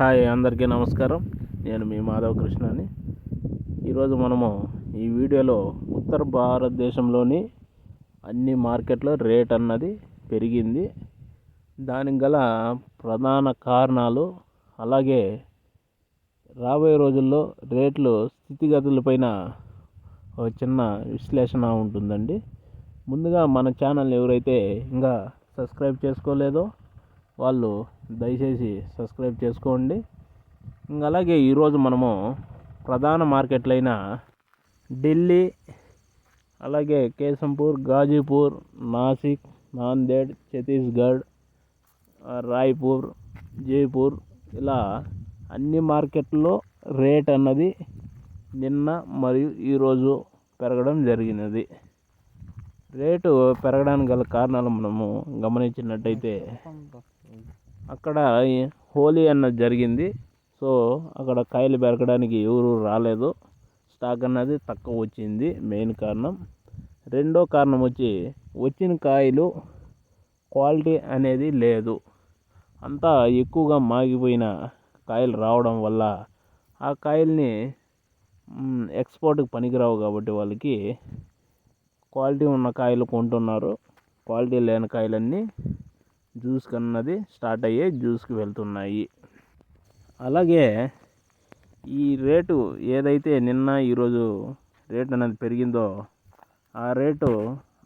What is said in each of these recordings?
Hi అందరికీ నమస్కారం. నేను మీ మాధవ కృష్ణని ఈరోజు మనము ఈ వీడియోలో ఉత్తర భారతదేశంలోని అన్ని మార్కెట్లో రేట్ అన్నది పెరిగింది. దానికి గల ప్రధాన కారణాలు అలాగే రాబోయే రోజుల్లో రేట్లు స్థితిగతులపైన ఒక చిన్న విశ్లేషణ ఉంటుందండి. ముందుగా మన ఛానల్ ఎవరైతే ఇంకా సబ్స్క్రైబ్ చేసుకోలేదో వాళ్ళు దయచేసి సబ్స్క్రైబ్ చేసుకోండి. ఇంకా అలాగే ఈరోజు మనము ప్రధాన మార్కెట్లైన ఢిల్లీ అలాగే కేసంపూర్ గాజీపూర్ నాసిక్ నాందేడ్ ఛత్తీస్గఢ్ రాయ్పూర్ జైపూర్ ఇలా అన్ని మార్కెట్లో రేట్ అన్నది నిన్న మరియు ఈరోజు పెరగడం జరిగినది. రేటు పెరగడానికి గల కారణాలు మనము గమనించినట్టయితే అక్కడ హోలీ అన్నది జరిగింది. సో అక్కడ కాయలు పెరగడానికి ఎవరు రాలేదు. స్టాక్ అన్నది తక్కువ వచ్చింది. మెయిన్ కారణం. రెండో కారణం వచ్చి వచ్చిన కాయలు క్వాలిటీ అనేది లేదు. అంతా ఎక్కువగా మాగిపోయిన కాయలు రావడం వల్ల ఆ కాయల్ని ఎక్స్పోర్ట్కి పనికిరావు కాబట్టి వాళ్ళకి క్వాలిటీ ఉన్న కాయలు కొంటున్నారు. క్వాలిటీ లేని కాయలన్నీ జ్యూస్కి అన్నది స్టార్ట్ అయ్యే జ్యూస్కి వెళ్తున్నాయి. అలాగే ఈ రేటు ఏదైతే నిన్న ఈరోజు రేట్ అనేది పెరిగిందో ఆ రేటు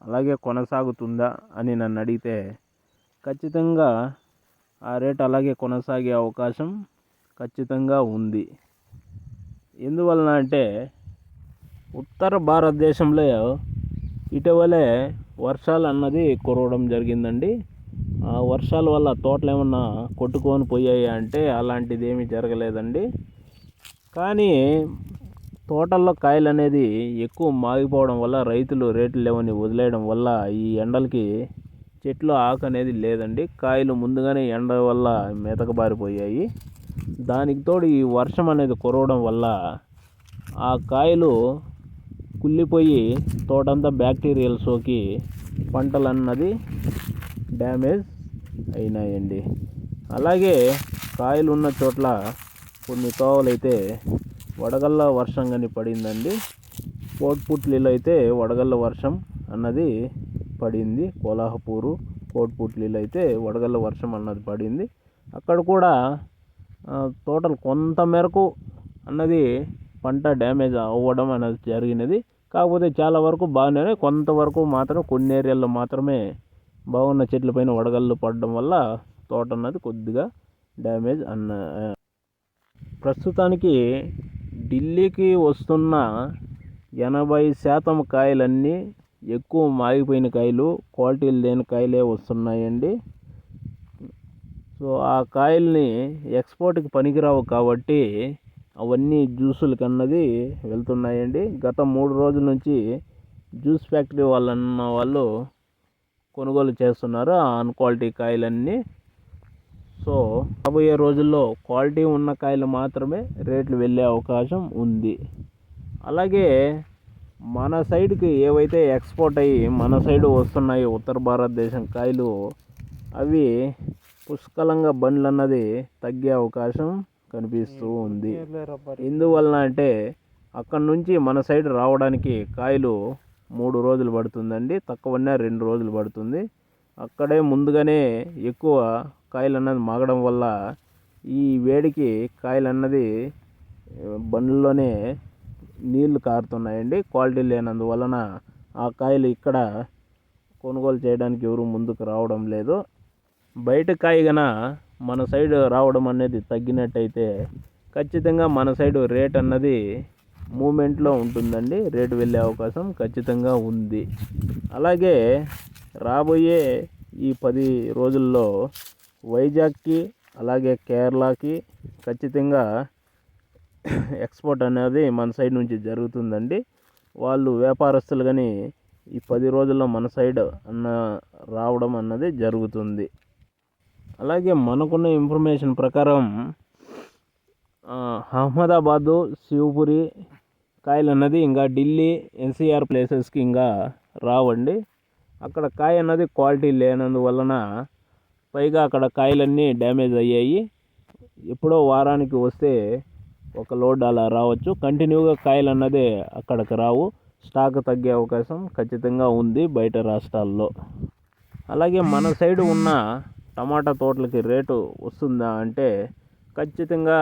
అలాగే కొనసాగుతుందా అని నన్ను అడిగితే ఖచ్చితంగా ఆ రేటు అలాగే కొనసాగే అవకాశం ఖచ్చితంగా ఉంది. ఎందువలన అంటే ఉత్తర భారతదేశంలో ఇటీవలే వర్షాలు అన్నది కురవడం జరిగిందండి. వర్షాల వల్ల తోటలు ఏమన్నా కొట్టుకొని పోయాయి అంటే అలాంటిది ఏమీ జరగలేదండి. కానీ తోటల్లో కాయలు అనేది ఎక్కువ మాగిపోవడం వల్ల రైతులు రేట్లు లేవని వదిలేయడం వల్ల ఈ ఎండలకి చెట్లు ఆకు అనేది లేదండి. కాయలు ముందుగానే ఎండ వల్ల మెతకబారిపోయాయి దానికి తోడు ఈ వర్షం అనేది కురవడం వల్ల ఆ కాయలు కుళ్ళిపోయి తోటంతా బ్యాక్టీరియల్ సోకి పంటలు అన్నది డ్యామేజ్ అయినాయండి. అలాగే కాయలు ఉన్న చోట్ల కొన్ని తోవలైతే వడగళ్ళ వర్షం కానీ పడిందండి. కోట్పుట్లీలో అయితే వడగళ్ళ వర్షం అన్నది పడింది. కోలాహపూరు కోట్పుట్లీలో అయితే వడగళ్ళ వర్షం అన్నది పడింది. అక్కడ కూడా తోటలు కొంత మేరకు అన్నది పంట డ్యామేజ్ అవ్వడం అనేది జరిగినది. కాకపోతే చాలా వరకు బాగానే కొంతవరకు మాత్రం కొన్ని ఏరియాల్లో మాత్రమే బాగున్న చెట్లపైన వడగళ్ళు పడడం వల్ల తోట అన్నది కొద్దిగా డ్యామేజ్ అన్న ప్రస్తుతానికి ఢిల్లీకి వస్తున్న ఎనభై శాతం కాయలన్నీ ఎక్కువ మాగిపోయిన కాయలు క్వాలిటీలు లేని కాయలే వస్తున్నాయండి. సో ఆ కాయల్ని ఎక్స్పోర్ట్కి పనికిరావు కాబట్టి అవన్నీ జ్యూసులకి అన్నది వెళ్తున్నాయండి. గత మూడు రోజుల నుంచి జ్యూస్ ఫ్యాక్టరీ వాళ్ళన్న వాళ్ళు కొనుగోలు చేస్తున్నారు ఆ అన్క్వాలిటీ కాయలన్నీ. సో రాబోయే రోజుల్లో క్వాలిటీ ఉన్న కాయలు మాత్రమే రేట్లు వెళ్ళే అవకాశం ఉంది. అలాగే మన సైడ్కి ఏవైతే ఎక్స్పోర్ట్ అయ్యి మన సైడ్ వస్తున్నాయి ఉత్తర భారతదేశం కాయలు అవి పుష్కలంగా బండ్లు అన్నది తగ్గే అవకాశం కనిపిస్తూ ఉంది. ఎందువలన అంటే అక్కడ నుంచి మన సైడ్ రావడానికి కాయలు మూడు రోజులు పడుతుందండి. తక్కువనే రెండు రోజులు పడుతుంది. అక్కడే ముందుగానే ఎక్కువ కాయలు అన్నది మాగడం వల్ల ఈ వేడికి కాయలు అన్నది ఆ, బండ్లలోనే నీళ్ళు కారుతున్నాయండి. క్వాలిటీ లేనందువలన ఆ కాయలు ఇక్కడ కొనుగోలు చేయడానికి ఎవరు ముందుకు రావడం లేదు. బయట కాయగన మన సైడ్ రావడం అనేది తగ్గినట్టయితే ఖచ్చితంగా మన సైడ్ రేట్ అన్నది మూమెంట్లో ఉంటుందండి. రేటు వెళ్ళే అవకాశం ఖచ్చితంగా ఉంది. అలాగే రాబోయే ఈ పది రోజుల్లో వైజాగ్కి అలాగే కేరళకి ఖచ్చితంగా ఎక్స్పోర్ట్ అనేది మన సైడ్ నుంచి జరుగుతుందండి. వాళ్ళు వ్యాపారస్తులు కానీ ఈ పది రోజుల్లో మన సైడ్ అన్న రావడం అన్నది జరుగుతుంది. అలాగే మనకున్న ఇన్ఫర్మేషన్ ప్రకారం అహ్మదాబాదు శివపురి కాయలు అన్నది ఇంకా ఢిల్లీ ఎన్సీఆర్ ప్లేసెస్కి ఇంకా రావండి. అక్కడ కాయ అన్నది క్వాలిటీ లేనందువలన పైగా అక్కడ కాయలన్నీ డ్యామేజ్ అయ్యాయి. ఎప్పుడో వారానికి వస్తే ఒక లోడ్ అలా రావచ్చు. కంటిన్యూగా కాయలు అన్నది అక్కడికి రావు. స్టాక్ తగ్గే అవకాశం ఖచ్చితంగా ఉంది బయట రాష్ట్రాల్లో. అలాగే మన సైడు ఉన్న టమాటా తోటలకి రేటు వస్తుందా అంటే ఖచ్చితంగా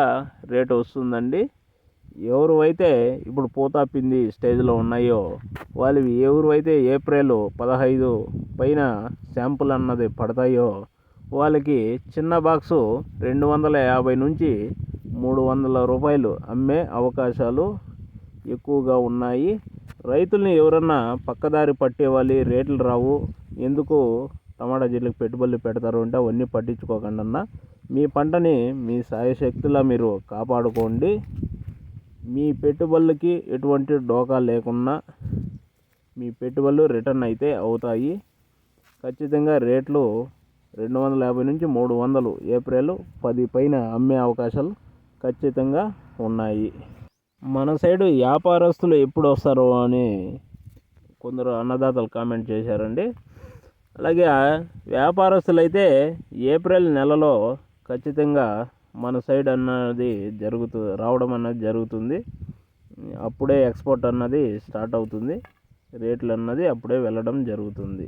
రేటు వస్తుందండి. ఎవరు అయితే ఇప్పుడు పూతా స్టేజ్లో ఉన్నాయో వాళ్ళు ఎవరు అయితే ఏప్రిల్ పదహైదు పైన శాంపుల్ అన్నది పడతాయో వాళ్ళకి చిన్న బాక్సు రెండు వందల యాభై నుంచి మూడు వందల రూపాయలు అమ్మే అవకాశాలు ఎక్కువగా ఉన్నాయి. రైతుల్ని ఎవరన్నా పక్కదారి పట్టేవాలి రేట్లు రావు ఎందుకు టమాటా చెట్లకు పెట్టుబడులు పెడతారు అంటే అవన్నీ పట్టించుకోకండి అన్న మీ పంటని మీ సాయశక్తిలా మీరు కాపాడుకోండి. మీ పెట్టుబడులకి ఎటువంటి డోకా లేకుండా మీ పెట్టుబడులు రిటర్న్ అయితే అవుతాయి. ఖచ్చితంగా రేట్లు రెండు వందల యాభై నుంచి మూడు వందలు ఏప్రిల్ పది పైన అమ్మే అవకాశాలు ఖచ్చితంగా ఉన్నాయి. మన సైడు వ్యాపారస్తులు ఎప్పుడు వస్తారు అని కొందరు అన్నదాతలు కామెంట్ చేశారండి. అలాగే వ్యాపారస్తులు అయితే ఏప్రిల్ నెలలో ఖచ్చితంగా మన సైడ్ అన్నది జరుగుతు రావడం అన్నది జరుగుతుంది. అప్పుడే ఎక్స్పోర్ట్ అన్నది స్టార్ట్ అవుతుంది. రేట్లు అన్నది అప్పుడే వెళ్ళడం జరుగుతుంది.